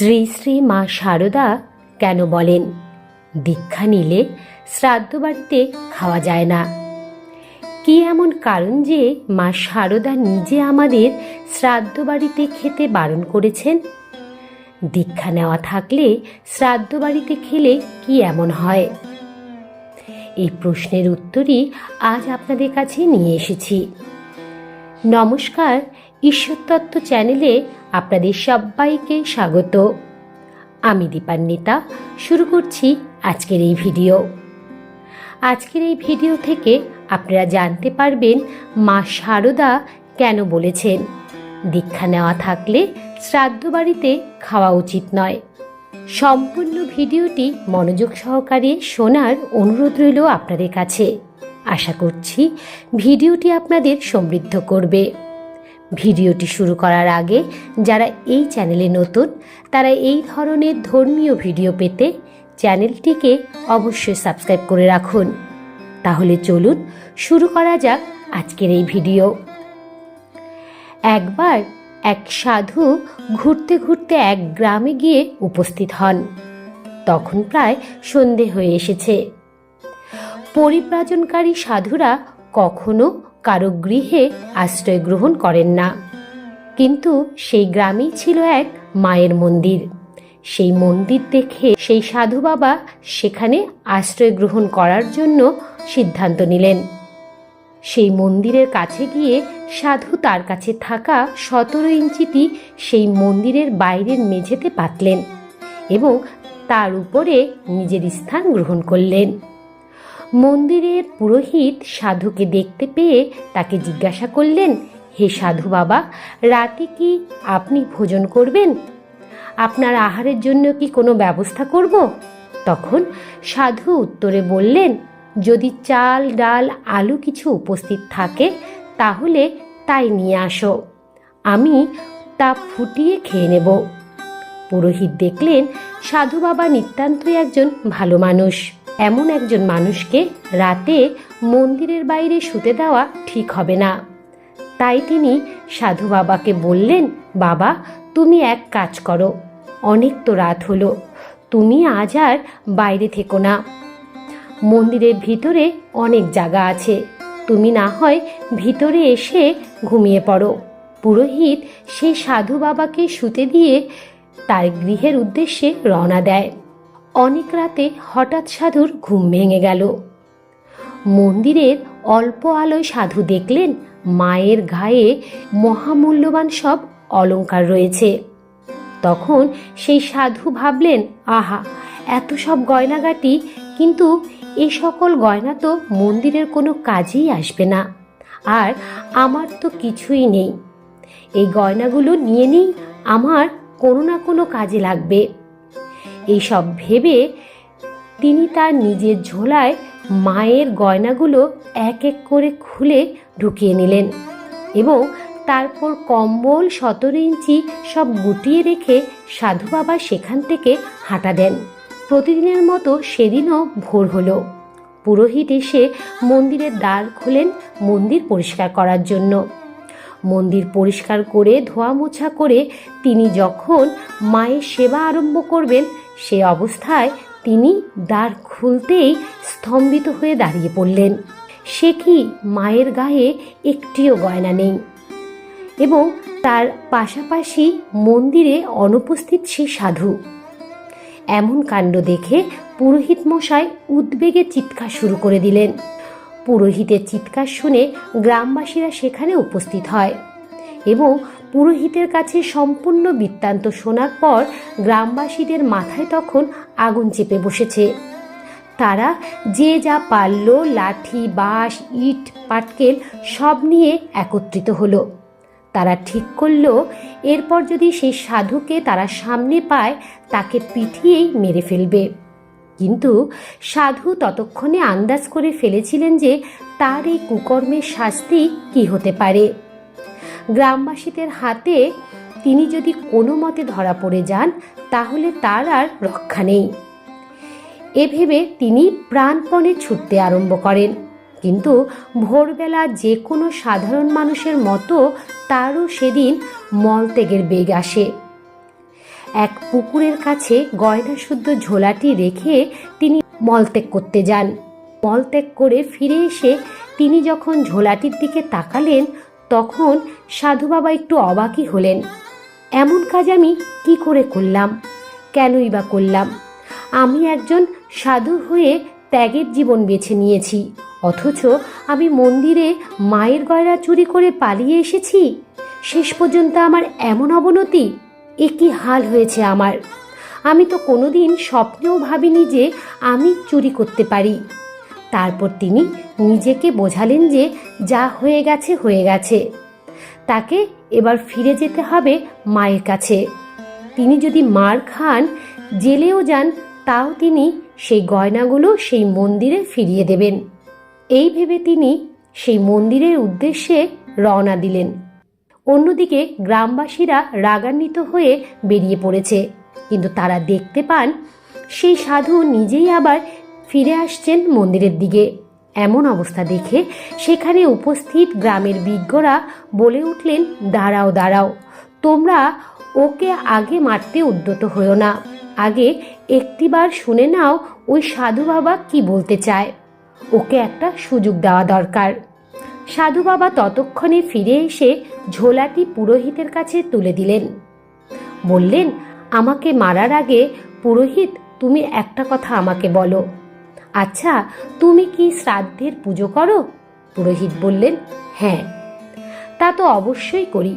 শ্রী শ্রী মা শারদা কেন বলেন? দীক্ষা নিলে শ্রাদ্ধ বাড়িতে খাওয়া যায় না। কি এমন কারণ যে মা শারদা নিজে আমাদের শ্রাদ্ধ বাড়িতে খেতে বারণ করেছেন? দীক্ষা নেওয়া থাকলে শ্রাদ্ধ বাড়িতে খেলে কি এমন হয়? এই প্রশ্নের উত্তরই আজ আপনাদের কাছে নিয়ে এসেছি। নমস্কার ঈশ্বরতত্ত্ব চ্যানেলে আপনাদের সবাইকে স্বাগত। আমি দীপান্বিতা, শুরু করছি আজকের এই ভিডিও। আজকের এই ভিডিও থেকে আপনারা জানতে পারবেন মা শারদা কেন বলেছেন। দীক্ষা নেওয়া থাকলে শ্রাদ্ধ বাড়িতে খাওয়া উচিত নয়। সম্পূর্ণ ভিডিওটি মনোযোগ সহকারে শোনার অনুরোধ রইল আপনাদের কাছে। আশা করছি ভিডিওটি আপনাদের সমৃদ্ধ করবে। ভিডিওটি শুরু করার আগে যারা এই চ্যানেলে নতুন, তারা এই ধরনের ধর্মীয় ভিডিও পেতে চ্যানেলটিকে অবশ্যই সাবস্ক্রাইব করে রাখুন। তাহলে চলুন শুরু করা যাক আজকের এই ভিডিও। একবার এক সাধু ঘুরতে ঘুরতে এক গ্রামে গিয়ে উপস্থিত হন। তখন প্রায় সন্ধে হয়ে এসেছে। পরিব্রাজনকারী সাধুরা কখনো কারও গৃহে আশ্রয় গ্রহণ করেন না। কিন্তু সেই গ্রামেই ছিল এক মায়ের মন্দির। সেই মন্দির দেখে সেই সাধু বাবা সেখানে আশ্রয় গ্রহণ করার জন্য সিদ্ধান্ত নিলেন। সেই মন্দিরের কাছে গিয়ে সাধু তার কাছে থাকা সতেরো ইঞ্চিটি সেই মন্দিরের বাইরের মেঝেতে পাতলেন এবং তার উপরে নিজের স্থান গ্রহণ করলেন। মন্দিরের পুরোহিত সাধুকে দেখতে পেয়ে তাকে জিজ্ঞাসা করলেন, হে সাধু বাবা, রাতে কি আপনি ভোজন করবেন? আপনার আহারের জন্য কি কোনো ব্যবস্থা করব? তখন সাধু উত্তরে বললেন, যদি চাল, ডাল, আলু কিছু উপস্থিত থাকে, তাহলে তাই নিয়ে আসো। আমি তা ফুটিয়ে খেয়ে নেব। পুরোহিত দেখলেন সাধু বাবা নিতান্তই একজন ভালো মানুষ। এমন একজন মানুষকে রাতে মন্দিরের বাইরে শুতে দেওয়া ঠিক হবে না। তাই তিনি সাধু বাবাকে বললেন, বাবা, তুমি এক কাজ করো, অনেক তো রাত হলো, তুমি আজ আর বাইরে থেকো না। মন্দিরের ভিতরে অনেক জায়গা আছে, তুমি না হয় ভিতরে এসে ঘুমিয়ে পড়ো। পুরোহিত সেই সাধু বাবাকে শুতে দিয়ে তার গৃহের উদ্দেশ্যে রওনা দেয়। অনেক রাতে হঠাৎ সাধুর ঘুম ভেঙে গেল। মন্দিরের অল্প আলোয় সাধু দেখলেন মায়ের গায়ে মহামূল্যবান সব অলংকার রয়েছে। তখন সেই সাধু ভাবলেন, আহা, এত সব গয়নাগাটি, কিন্তু এ সকল গয়না তো মন্দিরের কোনো কাজেই আসবে না। আর আমার তো কিছুই নেই। এই গয়নাগুলো নিয়ে নিই, আমার কোনো না কোনো কাজে লাগবে। এইসব ভেবে তিনি তার নিজের ঝোলায় মায়ের গয়নাগুলো এক এক করে খুলে ঢুকিয়ে নিলেন এবং তারপর কম্বল, সতেরো ইঞ্চি সব গুটিয়ে রেখে সাধু বাবা সেখান থেকে হাঁটা দেন। প্রতিদিনের মতো সেদিনও ভোর হলো। পুরোহিত এসে মন্দিরের দ্বার খুলেন মন্দির পরিষ্কার করার জন্য। মন্দির পরিষ্কার করে ধোয়া মোছা করে তিনি যখন মায়ের সেবা আরম্ভ করবেন, সে অবস্থায় তিনি দ্বার খুলতেই স্তম্ভিত হয়ে দাঁড়িয়ে পড়লেন। সে কি মায়ের গায়ে একটিও গয়না নেই? এবং তার পাশাপাশি মন্দিরে অনুপস্থিত সে সাধু। এমন কাণ্ড দেখে পুরোহিত মশাই উদ্বেগে চিৎকার শুরু করে দিলেন। পুরোহিতের চিৎকার শুনে গ্রামবাসীরা সেখানে উপস্থিত হয় এবং পুরোহিতের কাছে সম্পূর্ণ বৃত্তান্ত শোনার পর গ্রামবাসীদের মাথায় তখন আগুন চেপে বসেছে। তারা যে যা পারল, লাঠি, বাঁশ, ইট, পাটকেল সব নিয়ে একত্রিত হলো। তারা ঠিক করল, এরপর যদি সেই সাধুকে তারা সামনে পায়, তাকে পিঠিয়েই মেরে ফেলবে। কিন্তু সাধু ততক্ষণে আন্দাজ করে ফেলেছিলেন যে তার এই কুকর্মের শাস্তি কি হতে পারে। গ্রামবাসীদের হাতে তিনি যদি কোনো মতে ধরা পড়ে যান, তাহলে তার আর রক্ষা নেই। এ ভেবে তিনি প্রাণপণে ছুটতে আরম্ভ করেন। কিন্তু ভোরবেলা যে কোনো সাধারণ মানুষের মতো তারও সেদিন মলত্যাগের বেগ আসে। এক পুকুরের কাছে গয়না শুদ্ধ ঝোলাটি রেখে তিনি মলত্যাগ করতে যান। মলত্যাগ করে ফিরে এসে তিনি যখন ঝোলাটির দিকে তাকালেন, তখন সাধু বাবা একটু অবাকই হলেন। এমন কাজ আমি কি করে করলাম? কেনই বা করলাম? আমি একজন সাধু হয়ে ত্যাগের জীবন বেছে নিয়েছি, অথচ আমি মন্দিরে মায়ের গয়না চুরি করে পালিয়ে এসেছি? শেষ পর্যন্ত আমার এমন অবনতি এ কি হাল হয়েছে আমার? আমি তো কোনোদিন স্বপ্নেও ভাবিনি যে আমি চুরি করতে পারি। তারপর তিনি নিজেকে বোঝালেন যে যা হয়ে গেছে হয়ে গেছে। তাকে এবার ফিরে যেতে হবে মায়ের কাছে। তিনি যদি মার খান, জেলেও যান, তাও তিনি সেই গয়নাগুলো সেই মন্দিরে ফিরিয়ে দেবেন। এই ভেবে তিনি সেই মন্দিরের উদ্দেশ্যে রওনা দিলেন। অন্যদিকে গ্রামবাসীরা রাগান্বিত হয়ে বেরিয়ে পড়েছে। কিন্তু তারা দেখতে পান, সেই সাধু নিজেই আবার ফিরে আসছেন মন্দিরের দিকে। এমন অবস্থা দেখে সেখানে উপস্থিত গ্রামের বিজ্ঞরা বলে উঠলেন, দাঁড়াও দাঁড়াও, তোমরা ওকে আগে মারতে উদ্যত হও না। আগে একটিবার শুনে নাও ওই সাধু বাবা কি বলতে চায়। ওকে একটা সুযোগ দেওয়া দরকার। সাধু বাবা ততক্ষণে ফিরে এসে ঝোলাটি পুরোহিতের কাছে তুলে দিলেন। বললেন, আমাকে মারার আগে পুরোহিত, তুমি একটা কথা আমাকে বলো। আচ্ছা তুমি কি শ্রাদ্ধের পুজো করো? পুরোহিত বললেন হ্যাঁ তা তো অবশ্যই করি।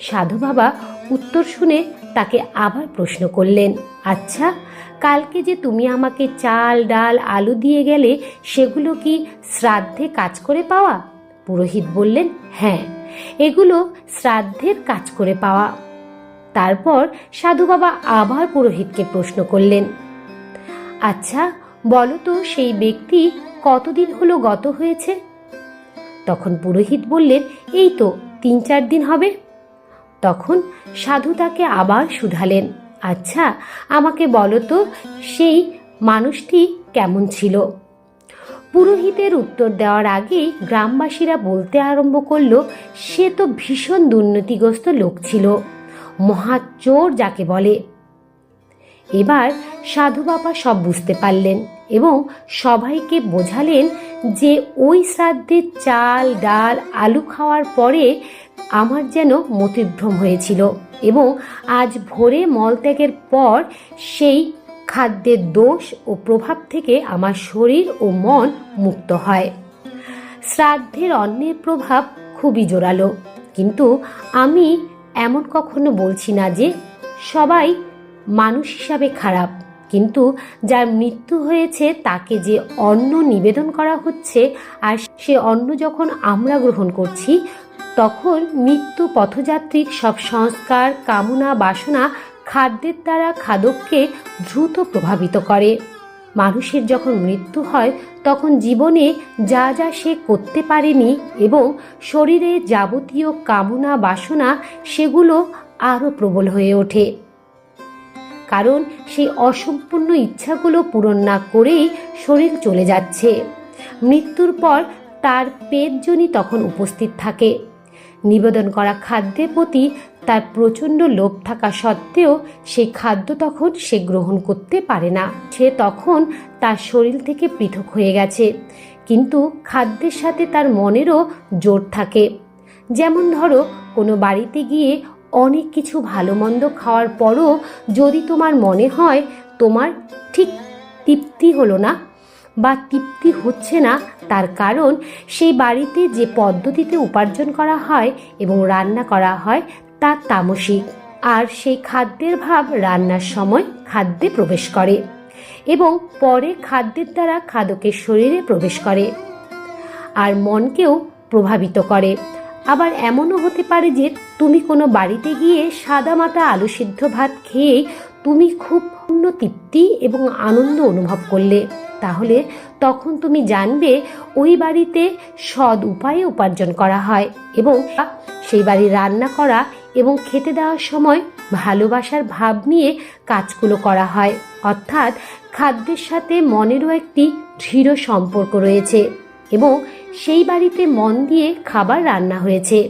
সাধু বাবা উত্তর শুনে তাকে আবার প্রশ্ন করলেন আচ্ছা কালকে যে তুমি আমাকে চাল, ডাল, আলু দিয়ে গেলে সেগুলো কি শ্রাদ্ধে কাজ করে পাওয়া? পুরোহিত বললেন হ্যাঁ। এগুলো শ্রাদ্ধের কাজ করে পাওয়া। তারপর সাধু বাবা আবার পুরোহিতকে প্রশ্ন করলেন আচ্ছা বলো তো সেই ব্যক্তি কতদিন হলো গত হয়েছে? তখন পুরোহিত বললেন, এই তো তিন চার দিন হবে। তখন সাধু তাকে আবার শুধালেন আচ্ছা আমাকে বলো তো সেই মানুষটি কেমন ছিল? পুরোহিতের উত্তর দেওয়ার আগেই গ্রামবাসীরা বলতে আরম্ভ করল, সে তো ভীষণ দুর্নীতিগ্রস্ত লোক ছিল। মহাচোর যাকে বলে। এবার সাধু বাবা সব বুঝতে পারলেন এবং সবাইকে বোঝালেন যে ওই শ্রাদ্ধের চাল, ডাল, আলু খাওয়ার পরে আমার যেন মতিভ্রম হয়েছিল এবং আজ ভোরে মলত্যাগের পর সেই খাদ্যের দোষ ও প্রভাব থেকে আমার শরীর ও মন মুক্ত হয়। শ্রাদ্ধের অন্যের প্রভাব খুবই জোরালো। কিন্তু আমি এমন কখনো বলছি না যে সবাই মানুষ হিসাবে খারাপ। কিন্তু যার মৃত্যু হয়েছে তাকে যে অন্ন নিবেদন করা হচ্ছে আর সে অন্ন যখন আমরা গ্রহণ করছি, তখন মৃত্যু পথযাত্রীর সব সংস্কার, কামনা, বাসনা খাদ্যের দ্বারা খাদককে দ্রুত প্রভাবিত করে। মানুষের যখন মৃত্যু হয়, তখন জীবনে যা যা সে করতে পারেনি এবং শরীরে যাবতীয় কামনা বাসনা, সেগুলো আরও প্রবল হয়ে ওঠে। কারণ সেই অসম্পূর্ণ ইচ্ছাগুলো পূরণ না করেই শরীর চলে যাচ্ছে। মৃত্যুর পর তার পেটজনই তখন উপস্থিত থাকে। নিবেদন করা খাদ্যের প্রতি তার প্রচণ্ড লোভ থাকা সত্ত্বেও সেই খাদ্য তখন সে গ্রহণ করতে পারে না। সে তখন তার শরীর থেকে পৃথক হয়ে গেছে। কিন্তু খাদ্যের সাথে তার মনেরও জোর থাকে। যেমন ধরো, কোনো বাড়িতে গিয়ে অনেক কিছু ভালো মন্দ খাওয়ার পরও যদি তোমার মনে হয় তোমার ঠিক তৃপ্তি হলো না বা তৃপ্তি হচ্ছে না তার কারণ সেই বাড়িতে যে পদ্ধতিতে উপার্জন করা হয় এবং রান্না করা হয় তা তামসিক। আর সেই খাদ্যের ভাব রান্নার সময় খাদ্যে প্রবেশ করে এবং পরে খাদ্যের দ্বারা খাদকের শরীরে প্রবেশ করে। আর মনকেও প্রভাবিত করে। আবার এমনও হতে পারে যে তুমি কোনো বাড়িতে গিয়ে সাদা মাটা আলু সিদ্ধ ভাত খেয়ে তুমি খুব পূর্ণ তৃপ্তি এবং আনন্দ অনুভব করলে। তাহলে তখন তুমি জানবে ওই বাড়িতে সৎ উপায়ে উপার্জন করা হয় এবং সেই বাড়ি রান্না করা এবং খেতে দেওয়ার সময় ভালোবাসার ভাব নিয়ে কাজগুলো করা হয়। অর্থাৎ খাদ্যের সাথে মনেরও একটি দৃঢ় সম্পর্ক রয়েছে এবং সেই বাড়িতে মন দিয়ে খাবার রান্না হয়েছে।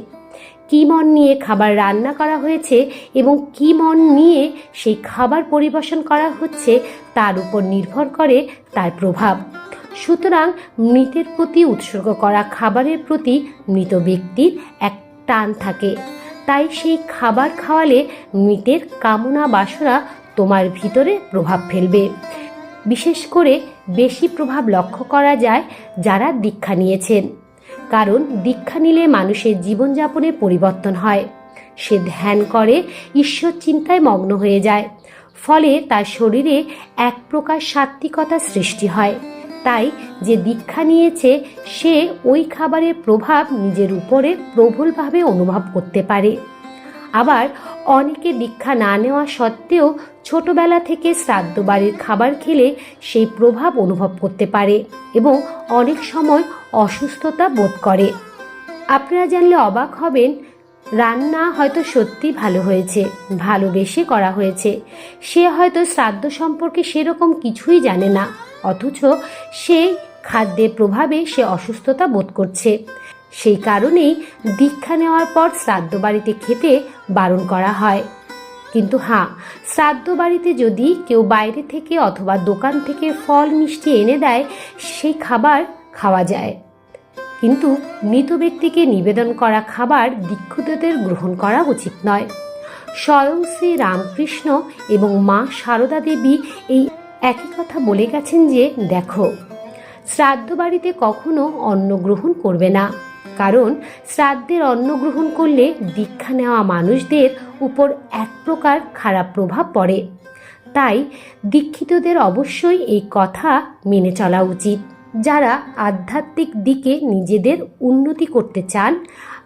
কী মন নিয়ে খাবার রান্না করা হয়েছে এবং কী মন নিয়ে সেই খাবার পরিবেশন করা হচ্ছে তার উপর নির্ভর করে তার প্রভাব। সুতরাং মৃতের প্রতি উৎসর্গ করা খাবারের প্রতি মৃত ব্যক্তির এক টান থাকে। তাই সেই খাবার খাওয়ালে মৃতের কামনা বাসনা তোমার ভিতরে প্রভাব ফেলবে। বিশেষ করে বেশি প্রভাব লক্ষ্য করা যায় যারা দীক্ষা নিয়েছেন। কারণ দীক্ষা নিলে মানুষের জীবনযাপনে পরিবর্তন হয়। সে ধ্যান করে, ঈশ্বর চিন্তায় মগ্ন হয়ে যায়। ফলে তার শরীরে এক প্রকার সাত্ত্বিকতা সৃষ্টি হয়। তাই যে দীক্ষা নিয়েছে, সে ওই খাবারের প্রভাব নিজের উপরে প্রবলভাবে অনুভব করতে পারে। আবার অনেকে দীক্ষা না নেওয়া সত্ত্বেও ছোটবেলা থেকে শ্রাদ্ধ বাড়ির খাবার খেলে সেই প্রভাব অনুভব করতে পারে এবং অনেক সময় অসুস্থতা বোধ করে। আপনারা জানলে অবাক হবেন, রান্না হয়তো সত্যি ভালো হয়েছে, ভালোবেসে করা হয়েছে। সে হয়তো শ্রাদ্ধ সম্পর্কে সেরকম কিছুই জানে না, অথচ সেই খাদ্যের প্রভাবে সে অসুস্থতা বোধ করছে। সেই কারণেই দীক্ষা নেওয়ার পর শ্রাদ্ধ বাড়িতে খেতে বারণ করা হয়। কিন্তু হ্যাঁ শ্রাদ্ধ বাড়িতে যদি কেউ বাইরে থেকে অথবা দোকান থেকে ফল, মিষ্টি এনে দেয়, সেই খাবার খাওয়া যায়। কিন্তু মৃত ব্যক্তিকে নিবেদন করা খাবার দীক্ষিতদের গ্রহণ করা উচিত নয়। স্বয়ং শ্রী রামকৃষ্ণ এবং মা সারদা দেবী এই একই কথা বলে গেছেন যে, দেখো, শ্রাদ্ধ বাড়িতে কখনো অন্ন গ্রহণ করবে না। কারণ শ্রাদ্ধের অন্ন গ্রহণ করলে দীক্ষা নেওয়া মানুষদের উপর এক প্রকার খারাপ প্রভাব পড়ে। তাই দীক্ষিতদের অবশ্যই এই কথা মেনে চলা উচিত। যারা আধ্যাত্মিক দিকে নিজেদের উন্নতি করতে চান,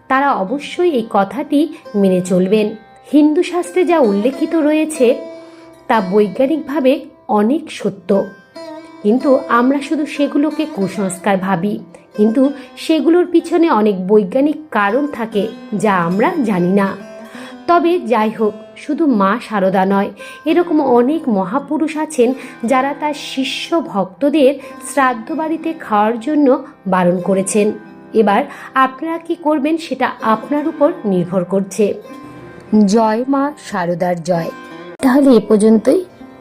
তারা অবশ্যই এই কথাটি মেনে চলবেন। হিন্দু শাস্ত্রে যা উল্লেখিত রয়েছে, তা বৈজ্ঞানিকভাবে অনেক সত্য। কিন্তু আমরা শুধু সেগুলোকে কুসংস্কার ভাবি। কিন্তু সেগুলোর পিছনে অনেক বৈজ্ঞানিক কারণ থাকে যা আমরা জানি না। তবে যাই হোক, শুধু মা সারদা নয়, এরকম অনেক মহাপুরুষ আছেন যারা তার শিষ্য ভক্তদের শ্রাদ্ধ বাড়িতে খাওয়ার জন্য বারণ করেছেন। এবার আপনারা কি করবেন সেটা আপনার উপর নির্ভর করছে। জয় মা সারদার জয়। তাহলে এ পর্যন্তই।